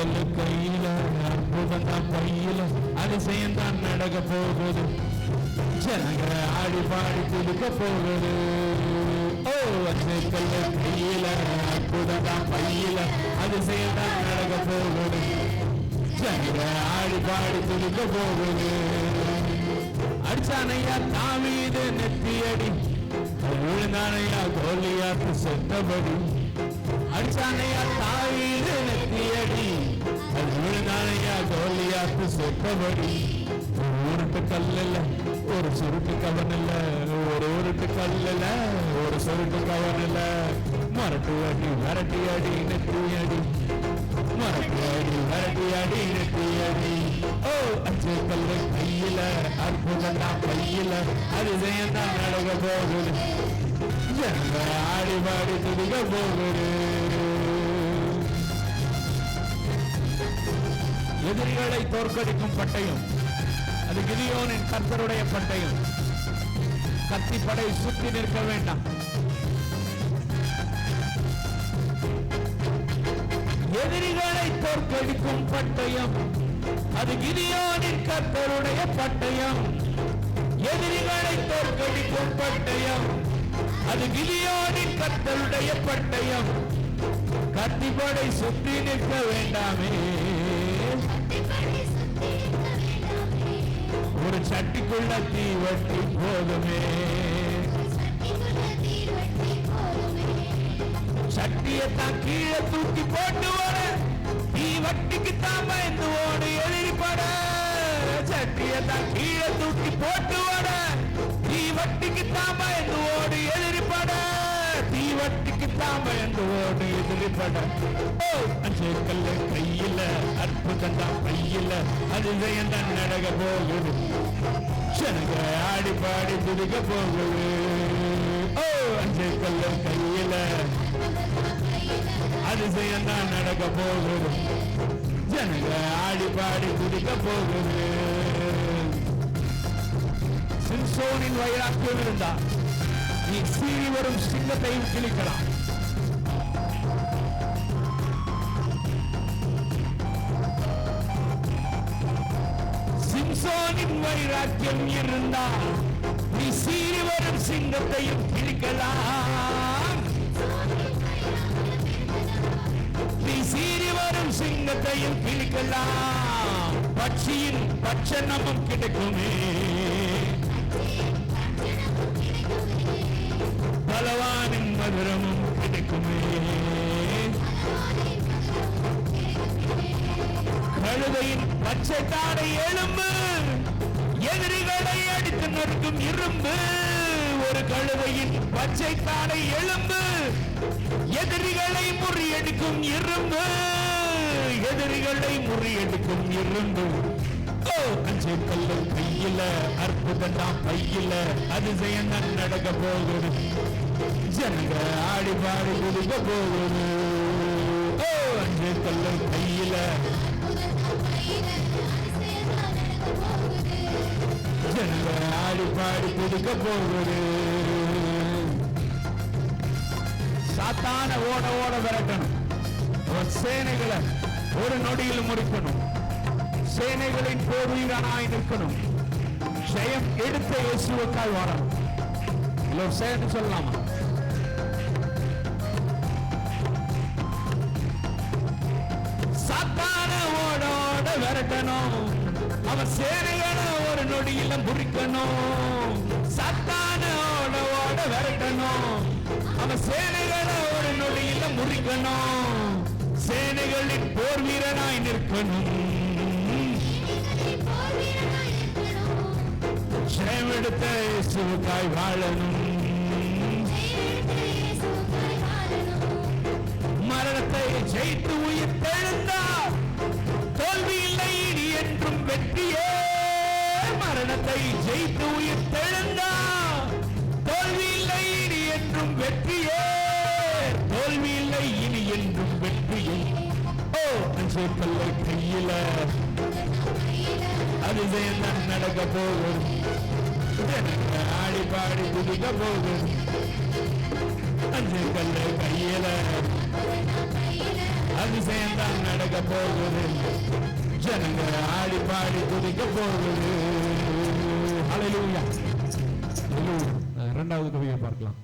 கல்லு கையில அற்புதம் தான் கையில அதிசயம் தான் நடக்க போகுது. ஜனங்க ஆடி பாடி துடுக்க போகுது. ஓ அஞ்சு கல்லு கையில அற்புதம் தான் கையில அதிசயம் தான் நடக்க போகுது. ஜனங்க ஆடி பாடி துடுக்க போகுது. அடிச்சானையா தாவீது நெத்தியடி. விழுந்தானையா கோலியாத்து செத்தபடி. அடிச்சானையா தா கோலியாத்து செத்தபடி ஒரு உருட்டு கல்லுல ஒரு சுருட்டு கவன் இல்ல ஒரு உருட்டு கல்லுல ஒரு சுருட்டு கவன் இல்ல மரட்டு அடி மரட்டி அடி நெற்றி அடி மரட்டு அடி மரட்டி அடி நெற்றி அடி ஓ அச்சு கல்லு கையில அற்புதம் தான் கையில அதிசயம் தான் நடக்க போகுது ஆடி பாடி துடிக்க போகுது எதிரிகளை தோற்கடிக்கும் பட்டயம் அது கிதியோனின் கர்த்தருடைய பட்டயம். கத்திப்படை சுற்றி நிற்க வேண்டாம். எதிரிகளை தோற்கடிக்கும் பட்டயம் அது கிதியோனின் கர்த்தருடைய பட்டயம். எதிரிகளை தோற்கடிக்கும் பட்டயம் அது கிதியோனின் கத்தருடைய பட்டயம். கத்திப்படை சுற்றி நிற்க வேண்டாமே. ஒரு சட்டிக்குள்ள தீ வட்டி போதுமே. சட்டியை தான் கீழே தூக்கி போட்டு ஓட தீ வட்டிக்கு தான் பயந்து ஓடு எதிரிப்பட சட்டியை தான் கீழே தூக்கி போட்டு ஓட தீ வட்டிக்கு தான் பயந்து தான் பயந்து ஓடு எதிரிப்பட அஞ்சேக்கல்ல கையில அற்புதம் தான் பையில அதிசயம் தான் நடக்க போகுது. ஜனங்க ஆடி பாடி துடிக்க போகுது. ஓ அஞ்சேக்கல்ல கையில அதிசயம் தான் நடக்க போகுது. ஜனங்க ஆடி பாடி துடிக்க போகுது. சிம்சோனின் வைராக்கியம் இருந்தா நீ சீறி வரும் சிங்கத்தையும் கிழிக்கலாம். சிம்சோனின் வைராக்கியம் இருந்தால் நீ சீறி வரும் சிங்கத்தையும் கிழிக்கலாம் நீ சீறி வரும் சிங்கத்தையும் கிழிக்கலாம் பட்சியின் பட்சணமும் கிடைக்குமே. பலவானின் மதுரமும் கிடைக்குமே. சிலுவையின் பச்சை தாடை எலும்பு எதிரிகளை அடித்து நிற்கும் இரும்பு ஒரு கழுவையின் பச்சை தாடை எலும்பு எதிரிகளை முறியெடுக்கும் இரும்பு எதிரிகளை முறியெடுக்கும் இரும்பு. ஓ அஞ்சு கல்லு கையில அற்புதம் தான் பையில அதிசயம் தான் நடக்க போகுது. ஜனங்க ஆடி பாடி குதிக்க போகுது. ஓ அஞ்சு கல்லு கையில ஜனங்க ஆடி போகுது. சாத்தான ஓட ஓட விரட்டணும். சேனைகளை ஒரு நொடியில் முடிக்கணும் சேனைகளின் போர் வீரனாய் நிற்கணும். ஜெயம் எடுத்த இயேசுவுக்காய் வரணும் இல்லை ஒரு சொல்லலாமா? சாத்தான விரட்டணும் அவன் சேனைகளை ஒரு நொடியில முறிக்கணும் சாத்தான ஓட விரட்டணும். அவன் சேனைகளை ஒரு நொடியில முறிக்கணும். சேனைகளின் போர் வீரனாய் நிற்கணும். ஜெயமெடுத்த இயேசுவுக்காய் வாழணும். மரணத்தை ஜெயித்து வைத்து உயிர் தெழுந்தா. தோல்வி இல்லை இனி என்றும் வெற்றியே. தோல்வி இல்லை இனி என்றும் வெற்றியே. ஓ அஞ்சு கல்லை கையில. அதிசயம் தான் நடக்க போகும். ஆடி பாடி குதிக்க போகும். அஞ்சு கல்லை கையில. அதிசயம் தான் நடக்க போகுது ஜனங்க ஆடி பாடி குதிக்க போகுது இரண்டாவது கவியை பார்க்கலாம்.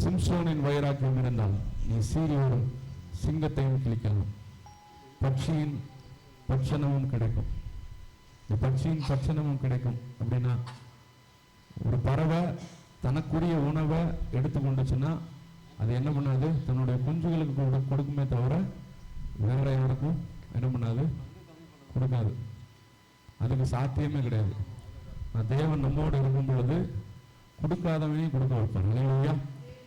சிம்சோனின் வைராக்கியம் இருந்தால் நீ சீறி வரும் சிங்கத்தையும் கிழிக்கலாம். பட்சியின் பட்சணமும் கிடைக்கும். இந்த பட்சியின் பட்சணமும் கிடைக்கும் அப்படின்னா ஒரு பறவை தனக்குரிய உணவை எடுத்து கொண்டுச்சுன்னா அது என்ன பண்ணாது? தன்னுடைய குஞ்சுகளுக்கு கொடுக்குமே தவிர வேற யாருக்கும் என்ன பண்ணாது? கொடுக்காது. அதுக்கு சாத்தியமே கிடையாது. தேவன் நம்மோடு இருக்கும் பொழுது கொடுக்காதவனையும் கொடுக்க வைப்பார். இல்லையா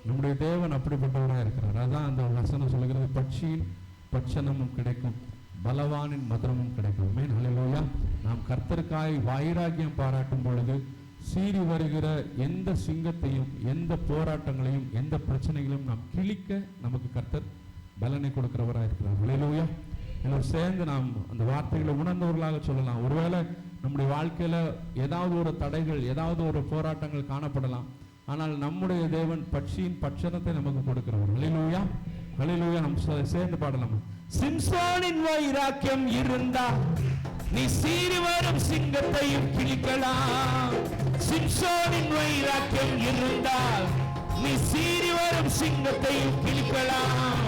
நம்முடைய தேவன் அப்படிப்பட்டவராக இருக்கிறார். அதான் அந்த வசனம் சொல்லுகிறது. பட்சியின் பட்சணமும் கிடைக்கும். பலவானின் மதுரமும் கிடைக்கும். மேன் ஹalleluya நாம் கர்த்தருக்காய் வைராக்கியம் பாராட்டும் பொழுது சீறி வருகிற எந்த சிங்கத்தையும் எந்த போராட்டங்களையும் எந்த பிரச்சனைகளையும் நாம் கிழிக்க நமக்கு கர்த்தர் பலனை கொடுக்கிறவராக இருக்கிறார். ஹalleluya எல்லாம் சேர்ந்து நாம் அந்த வார்த்தைகளை உணர்ந்தவர்களாக சொல்லலாம். ஒருவேளை நம்முடைய வாழ்க்கையில ஏதாவது ஒரு தடைகள் ஏதாவது ஒரு போராட்டங்கள் காணப்படலாம். ஆனால் நம்முடைய தேவன் பட்சியின் பட்சணத்தை நமக்கு கொடுக்கிறவர். ஹalleluya ஹalleluya நம் சேர்ந்து பாடலாம். சிம்சோனின் வைராக்கியம் இருந்தா நீ சீறி வரும் சிங்கத்தையும் கிழிக்கலாம். சிம்சோனின் வைராக்கியம் இருந்தால் நீ சீறி வரும் சிங்கத்தையும் கிழிக்கலாம்.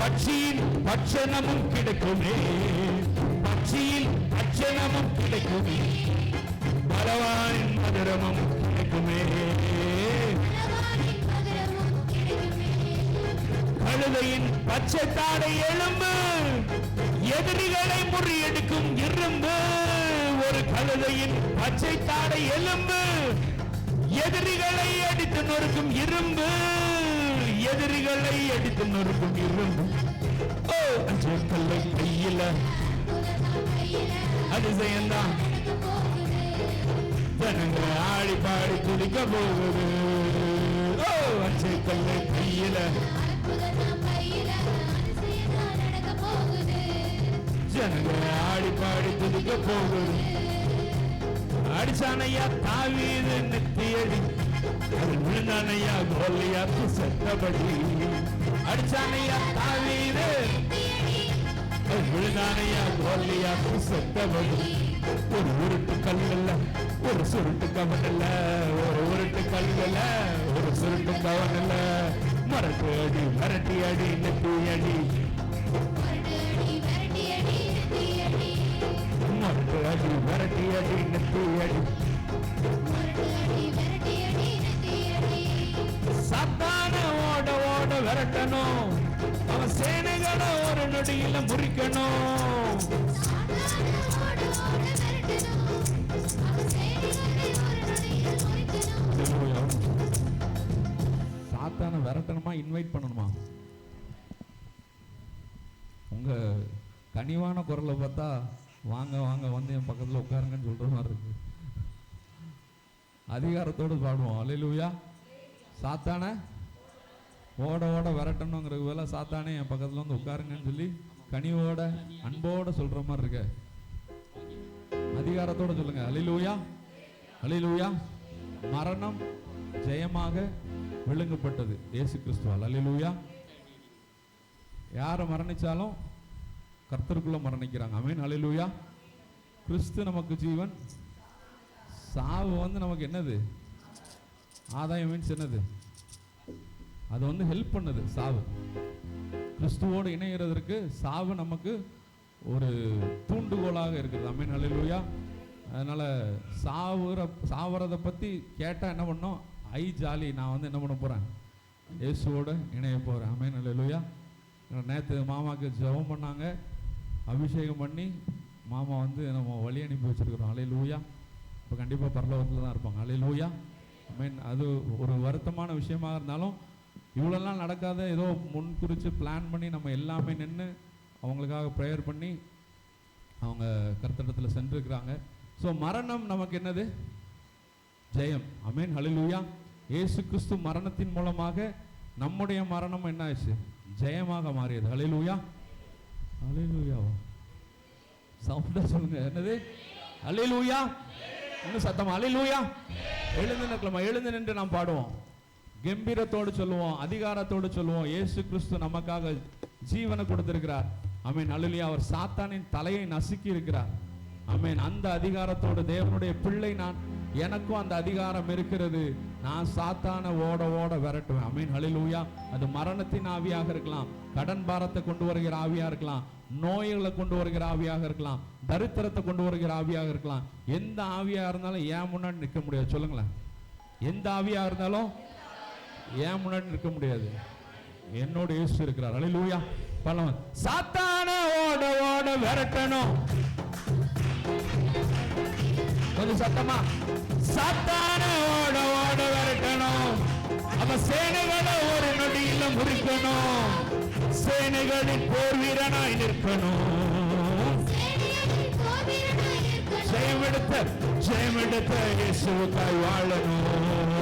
பட்சியின் பட்சணமும் கிடைக்குமே. பட்சியின் பட்சணமும் கிடைக்குமே. பலவானின் மதுரமும் கிடைக்குமே. கழுதையின் பச்சை தாடை எலும்பு எதிரிகளை முறியெடுக்கும் இரும்பு. ஒரு கழுதையின் பச்சை தாடை எலும்பு எதிரிகளை அடித்து நொறுக்கும் இரும்பு. எதிரிகளை அடித்து நொறுக்கும் இரும்பு. ஓ அஞ்சல் கையில கையில அதிசயம்தான் ஜனங்க ஆடி பாடி குதிக்க போகுது. ஓ அஞ்சக்கல்லை கையில கையில. ஜனங்க ஆடி பாடி போகுது. அடிச்சானையா தாவீது நெத்தியடி. அது விழுந்தானையா செத்தபடி. அடிச்சானையா தாவீது அது விழுந்தானையா கோலியாத்து ஒரு உருட்டு கல்லல்ல ஒரு சுருட்டு கவனல்ல ஒரு உருட்டு கல்லல்ல ஒரு சுருட்டு கவனல்ல மரட்டு அடி மரட்டி அடி நெத்தி அடி மரட்டு அடி மரட்டி அடி நெத்தி அடி சத்தான ஓட ஓட விரட்டணும் அவன் சேனைகளை ஒரு நொடியில முறிக்கணும். சாத்தான விரட்டணுமா இன்வைட் பண்ணணுமா? உங்க கனிவான குரலை பார்த்தா வாங்க வாங்க வந்து என் பக்கத்தில் உட்காருங்கன்னு சொல்ற மாதிரி இருக்கு. அதிகாரத்தோடு பாடுவோம். அலையிலுயா சாத்தான ஓட ஓட விரட்டணுங்கிறது போல சாத்தானே என் பக்கத்துல வந்து உட்காருங்கன்னு சொல்லி கனிவோட அன்போட சொல்ற மாதிரி இருக்க. அதிகாரத்தோட சொல்லுங்க. அலிலூயா அலிலூயா மரணம் ஜெயமாக விழுங்கப்பட்டது. இயேசு கிறிஸ்துவால் அலிலூயா யாரை மரணிச்சாலும் கர்த்தருக்குள்ள மரணிக்கிறாங்க. அமீன் அலிலூயா கிறிஸ்து நமக்கு ஜீவன். சாவு வந்து நமக்கு என்னது? ஆதாயம் மீன்ஸ் என்னது? அது வந்து ஹெல்ப் பண்ணுது சாவு. கிறிஸ்துவோடு இணைகிறதற்கு சாவு நமக்கு ஒரு தூண்டுகோலாக இருக்குது. அமீன் அல்லேலூயா அதனால் சாவுற சாவுறதை பற்றி கேட்டால் என்ன பண்ணோம்? ஐ ஜாலி நான் வந்து என்ன பண்ண போகிறேன் இயேசுவோடு இணைய போகிறேன் அமீன் அல்லேலூயா நேற்று மாமாவுக்கு ஜெபம் பண்ணாங்க. அபிஷேகம் பண்ணி மாமா வந்து நம்ம வழி அனுப்பி வச்சுருக்குறோம். அலையில் லூயா இப்போ கண்டிப்பாக பரலோகத்தில் தான் இருப்பாங்க. அலையிலூயா மீன் அது ஒரு வருத்தமான விஷயமாக இருந்தாலும் இவ்வளோலாம் நடக்காத ஏதோ முன் குறித்து பிளான் பண்ணி நம்ம எல்லாமே நின்று அவங்களுக்காக ப்ரேயர் பண்ணி அவங்க கர்த்தடத்தில் சென்றிருக்கிறாங்க. ஸோ மரணம் நமக்கு என்னது? ஜெயம். அமீன் ஹalleluya ஏசு கிறிஸ்து மரணத்தின் மூலமாக நம்முடைய மரணம் என்ன ஆயிடுச்சு? ஜெயமாக மாறியது. ஹalleluya ஹalleluyaவா சவுண்டா சொல்லுங்க. என்னது? ஹalleluya இன்னும் சத்தமா? ஹalleluya எழுந்து நிற்கலாமா? எழுந்து நின்று நாம் பாடுவோம். கம்பீரத்தோடு சொல்லுவோம் அதிகாரத்தோடு சொல்லுவோம். இயேசு கிறிஸ்து நமக்காக ஜீவனை கொடுத்திருக்கிறார். அமீன் அல்லேலூயா. அவர் சாத்தானின் தலையை நசுக்கி இருக்கிறார். அமீன் அந்த அதிகாரத்தோடு தேவனுடைய பிள்ளை நான் எனக்கும் அந்த அதிகாரம் இருக்கிறது. நான் சாத்தான ஓட ஓட விரட்டுவேன். அமீன் அழிலூயா அது மரணத்தின் ஆவியாக இருக்கலாம். கடன் பாரத்தை கொண்டு வருகிற ஆவியா இருக்கலாம். நோய்களை கொண்டு வருகிற ஆவியாக இருக்கலாம். தரித்திரத்தை கொண்டு வருகிற ஆவியாக இருக்கலாம். எந்த ஆவியா இருந்தாலும் ஏன் முன்னாடி நிற்க முடியாது. சொல்லுங்களேன். எந்த ஆவியா இருந்தாலும் ஏன் முன்னாடி நிற்க முடியாது? என்னோட இயேசு இருக்கிறார். ஹalleluya பலவன் சாத்தான ஓட ஓட விரட்டணும். கொஞ்சம் சத்தமா. சாத்தான ஓட ஓட விரட்டணும். அவ சேனைகளை ஒரு நொடியில முறிக்கணும். சேனைகளின் போர் வீரனாய் நிற்கணும். ஜெயமெடுத்த ஜெயமெடுத்த இயேசுவுக்காய் வாழணும்.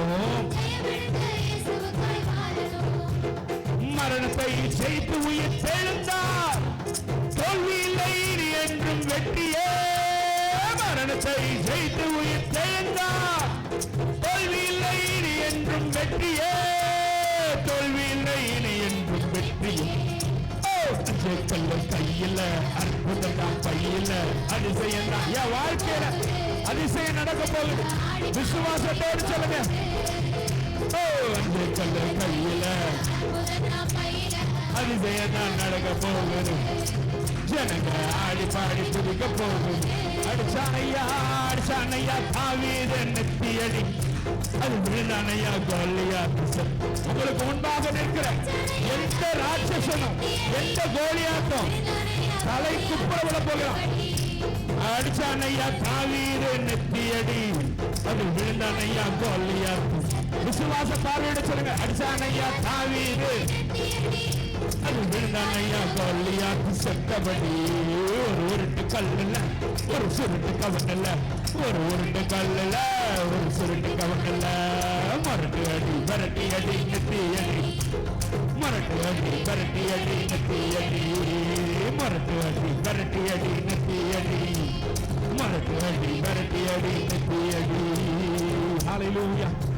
மரணத்தை ஜெயித்து உயிர் தெழுந்தார் தோல்வி இல்லை இனி என்றும் வெற்றியே மரணத்தை ஜெயித்து உயிர் தெழுந்தார் தோல்வி இல்லை இனி என்றும் வெற்றியே தோல்வி இல்லை இனி என்றும் வெற்றியே ஓ, கையில அற்புதம் தான் பையில. அதிசயம் தான் என் வாழ்க்கையில அதிசயம் நடக்க போகுது. விசுவாசத்தோடு சொல்லுங்க. ஓ அஜய்கல்ல கையில அதிசயம் தான் நடக்க போகுது ஜனங்க ஆடி பாடி துதிக்க போகுது அடிச்சானையா அடிச்சானையா தாவீத நெத்தி அடி அது விழுந்தானையா கோலியா உங்களுக்கு முன்பாக நிற்கிற எந்த ராட்சசனும் எந்த கோலியாட்டம் தலை குப்புற போகிறான் அடிச்சானையா தாவீத நெத்தியடி. அது விழுந்தானையா கோலியா விசுவாச பார்வையிட சொல்லுங்க அடிச்சானையா தாவீது. அது விழுந்தானையா கோலியாக்கு செத்தபடி ஒரு உருட்டு கல்லுல ஒரு சுருட்டு கவனில்ல ஒரு உருட்டு கல்லுல ஒரு சுருட்டு கவனில்ல மரட்டு அடி விரட்டி அடி நெத்தி அடி. மரட்டு அடி விரட்டி அடி நெத்தி அடி. மரட்டு அடி விரட்டி அடி நெத்தி அடி. மரத்து அடி விரட்டி அடி நெத்தி அடி ஹalleluya